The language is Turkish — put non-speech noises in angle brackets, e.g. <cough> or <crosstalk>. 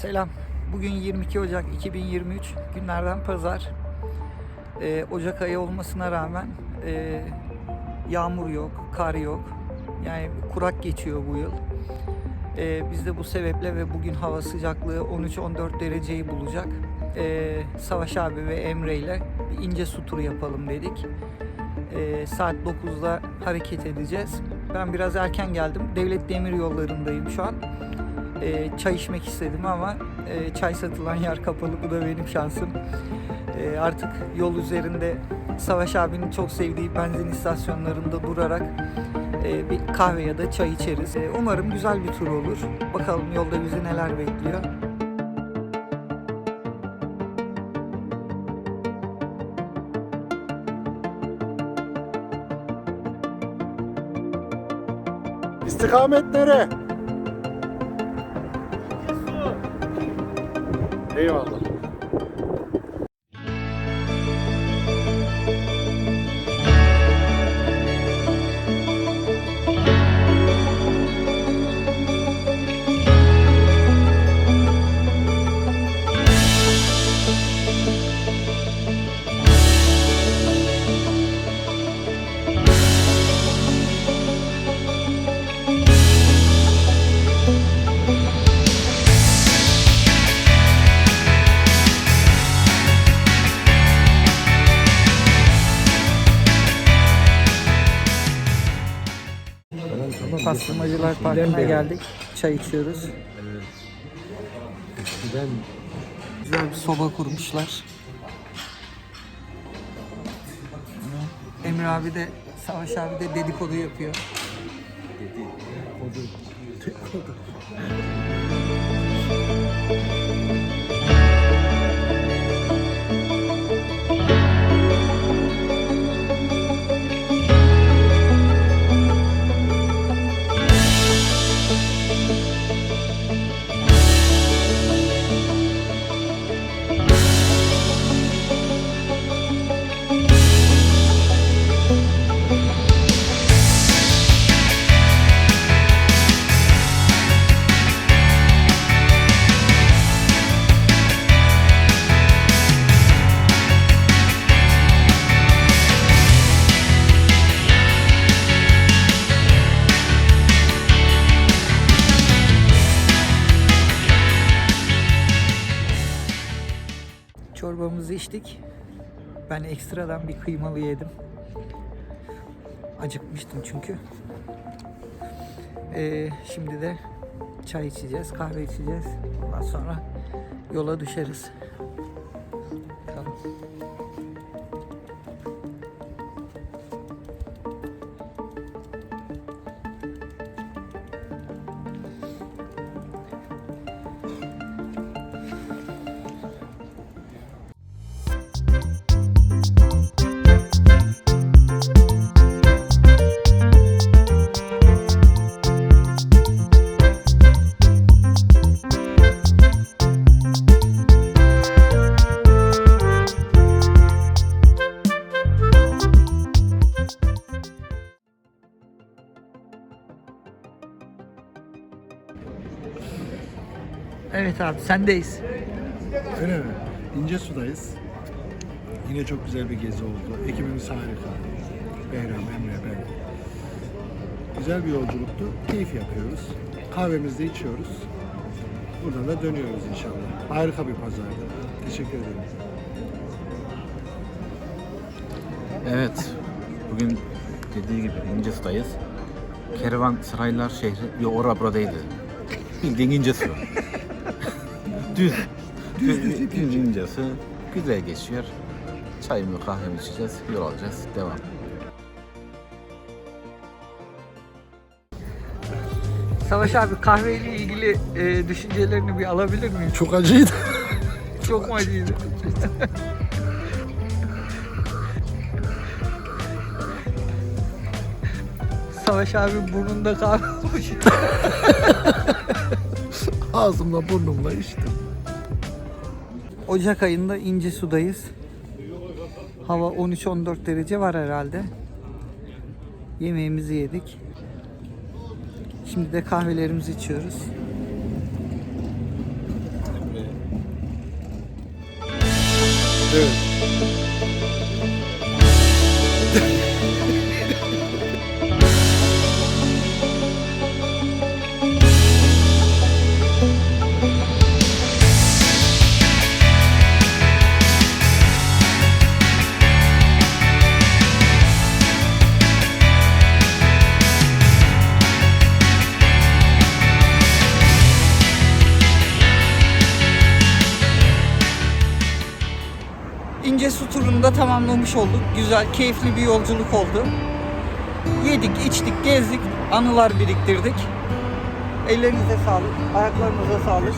Selam. Bugün 22 Ocak 2023 günlerden pazar. Ee, Ocak ayı olmasına rağmen e, yağmur yok, kar yok. Yani kurak geçiyor bu yıl. Ee, biz de bu sebeple ve bugün hava sıcaklığı 13-14 dereceyi bulacak. Ee, Savaş abi ve Emre ile bir ince su turu yapalım dedik. Ee, saat 9'da hareket edeceğiz. Ben biraz erken geldim. Devlet Demir Yolları'ndayım şu an. Ee, çay içmek istedim ama e, çay satılan yer kapalı. Bu da benim şansım. Ee, artık yol üzerinde Savaş abinin çok sevdiği benzin istasyonlarında durarak e, bir kahve ya da çay içeriz. Ee, umarım güzel bir tur olur. Bakalım yolda bizi neler bekliyor. İstikamet nere? Eyvallah. Pastırmacılar Parkı'na geldik. Çay içiyoruz. Eskiden Güzel bir soba kurmuşlar. Emre abi de Savaş abi de dedikodu yapıyor. <laughs> Çorbamızı içtik. Ben ekstradan bir kıymalı yedim. Acıkmıştım çünkü. Ee, şimdi de çay içeceğiz, kahve içeceğiz. Ondan sonra yola düşeriz. Bakalım. Evet abi sendeyiz. öyle mi? İnce sudayız. Yine çok güzel bir gezi oldu. Ekibimiz harika. Behram, Emre, ben. Güzel bir yolculuktu. Keyif yapıyoruz. Kahvemizi de içiyoruz. Buradan da dönüyoruz inşallah. Harika bir pazardı. Teşekkür ederim. Evet. Bugün dediği gibi İncesu'dayız. Kervan Saraylar şehri. Yok ora bura değildi. Bildiğin İncesu. Düz. Düz, düz İncesu. Güzel geçiyor. Çayımı kahvemi içeceğiz. Yol alacağız. Devam. Savaş abi kahveyle ilgili e, düşüncelerini bir alabilir miyim? Çok acıydı. <laughs> Çok mu acıydı? Savaş abi burnunda kahve olmuş. <laughs> Ağzımla burnumla içtim. Ocak ayında ince sudayız. Hava 13-14 derece var herhalde. Yemeğimizi yedik. Şimdi de kahvelerimizi içiyoruz. Evet. Turunu tamamlamış olduk. Güzel, keyifli bir yolculuk oldu. Yedik, içtik, gezdik, anılar biriktirdik. Ellerinize sağlık, ayaklarınıza sağlık.